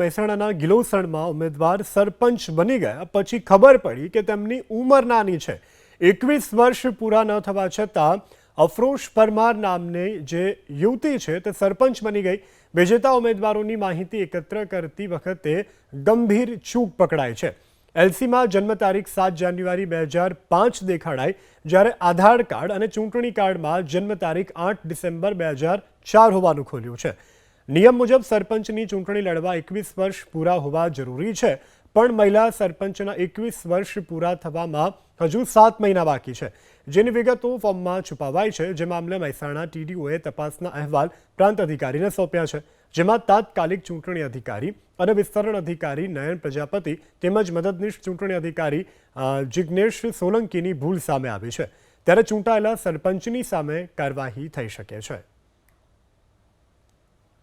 મહેસાણાના ગિલોસણમાં ઉમેદવાર સરપંચ બની ગયા. પછી ખબર પડી કે તેમની ઉંમર નાની છે. એકવીસ વર્ષ પૂરા ન થવા છતાં અફરોશ પરમાર નામની જે યુવતી છે તે સરપંચ બની ગઈ. વિજેતા ઉમેદવારોની માહિતી એકત્ર કરતી વખતે ગંભીર ચૂક પકડાય છે. એલસીમાં જન્મ તારીખ સાત જાન્યુઆરી બે હજાર પાંચ દેખાડાઈ. જ્યારે આધાર કાર્ડ અને ચૂંટણી કાર્ડમાં જન્મ તારીખ આઠ ડિસેમ્બર બે હજાર ચાર હોવાનું ખોલ્યું છે. નિયમ મુજબ સરપંચની ચૂંટણી લડવા એકવીસ વર્ષ પૂરા હોવા જરૂરી છે, પણ મહિલા સરપંચના એકવીસ વર્ષ પૂરા થવામાં હજુ સાત મહિના બાકી છે. જેની વિગતો ફોર્મમાં છુપાવાઈ છે, જે મામલે મહેસાણા ટીડીઓએ તપાસના અહેવાલ પ્રાંત અધિકારીને સોંપ્યા છે. જેમાં તાત્કાલિક ચૂંટણી અધિકારી અને વિસ્તરણ અધિકારી, નયન પ્રજાપતિ તેમજ મદદનીશ ચૂંટણી અધિકારી જિજ્ઞેશ સોલંકીની ભૂલ સામે આવી છે. ત્યારે ચૂંટાયેલા સરપંચની સામે કાર્યવાહી થઈ શકે છે.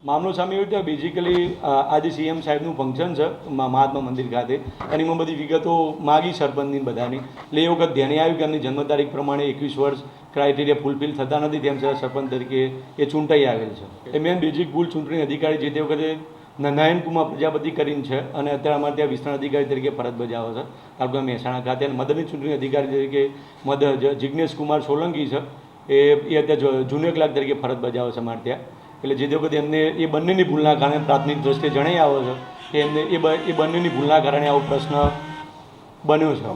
મામલો સામે એવું છે બેઝિકલી આજે સીએમ સાહેબનું ફંક્શન છે મહાત્મા મંદિર ખાતે. એની મેં બધી વિગતો માગી સરપંચની બધાની. એટલે એ વખત ધ્યાને આવ્યું કે એમની જન્મ તારીખ પ્રમાણે એકવીસ વર્ષ ક્રાઇટેરિયા ફૂલફિલ થતા નથી તેમ છતાં સરપંચ તરીકે એ ચૂંટાઈ આવેલ છે. એ મેન બેઝિક ભૂલ ચૂંટણી અધિકારી જે તે વખતે ન- કુમાર પ્રજાપતિ કરીને છે અને અત્યારે અમારે ત્યાં વિસ્તરણ અધિકારી તરીકે ફરજ બજાવે છે. તાલુકા મહેસાણા ખાતે અને મદદની ચૂંટણી અધિકારી તરીકે મદ જિજ્ઞેશ કુમાર સોલંકી છે. એ એ અત્યારે જુનિયર ક્લાર્ક તરીકે ફરજ બજાવે છે અમારે ત્યાં. એટલે જે તે વખતે એમને એ બંનેની ભૂલના કારણે પ્રાથમિક દ્રષ્ટિએ જણાઈ આવ્યો છે કે એમને એ એ બંનેની ભૂલના કારણે આવો પ્રશ્ન બન્યો છે.